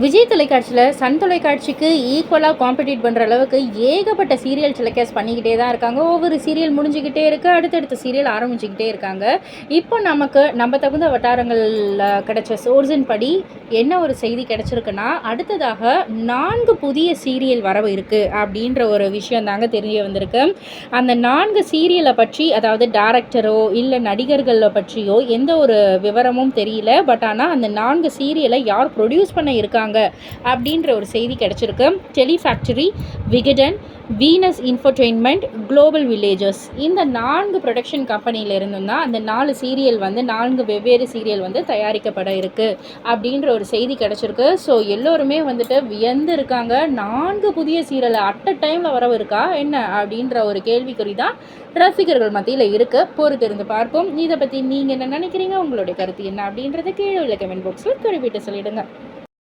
விஜய் தொலைக்காட்சியில் சன் தொலைக்காட்சிக்கு ஈக்குவலாக காம்படிட் பண்ணுற அளவுக்கு ஏகப்பட்ட சீரியல் டெலிகாஸ்ட் பண்ணிக்கிட்டே தான் இருக்காங்க. ஒவ்வொரு சீரியல் முடிஞ்சுக்கிட்டே இருக்குது அடுத்தடுத்த சீரியல் ஆரம்பிச்சுக்கிட்டே இருக்காங்க. இப்போ நமக்கு நம்ம தகுந்த வட்டாரங்களில் கிடைச்ச சோர்ஸின் படி என்ன ஒரு செய்தி கிடச்சிருக்குன்னா அடுத்ததாக நான்கு புதிய சீரியல் வரவு இருக்குது அப்படின்ற ஒரு விஷயம் தாங்க தெரிய வந்திருக்கு. அந்த நான்கு சீரியலை பற்றி அதாவது டேரக்டரோ இல்லை நடிகர்களை பற்றியோ எந்த ஒரு விவரமும் தெரியல. பட் ஆனால் அந்த நான்கு சீரியலை யார் ப்ரொடியூஸ் பண்ண இருக்காங்க அப்படின்ற ஒரு செய்தி கிடச்சிருக்கு. Telefactory Vikatan Venus Infotainment Global Villages இந்த நான்கு ப்ரொடக்ஷன் கம்பெனியில் இருந்தும் தான் அந்த நாலு சீரியல் வந்து நான்கு வெவ்வேறு சீரியல் வந்து தயாரிக்கப்பட இருக்குது அப்படின்ற ஒரு செய்தி கிடச்சிருக்கு. ஸோ எல்லோருமே வந்துட்டு வியந்து இருக்காங்க நான்கு புதிய சீரியலை அட் அ டைமில் வரவு இருக்கா? என்ன? அப்படின்ற ஒரு கேள்விக்குறி தான் ரசிகர்கள் மத்தியில் இருக்குது பொறுத்திருந்து பார்ப்போம். இதை பற்றி நீங்கள் என்ன நினைக்கிறீங்க? உங்களுடைய கருத்து என்ன? அப்படின்றத கீழே உள்ள கமெண்ட் பாக்ஸில் குறிப்பிட்டு சொல்லிடுங்க.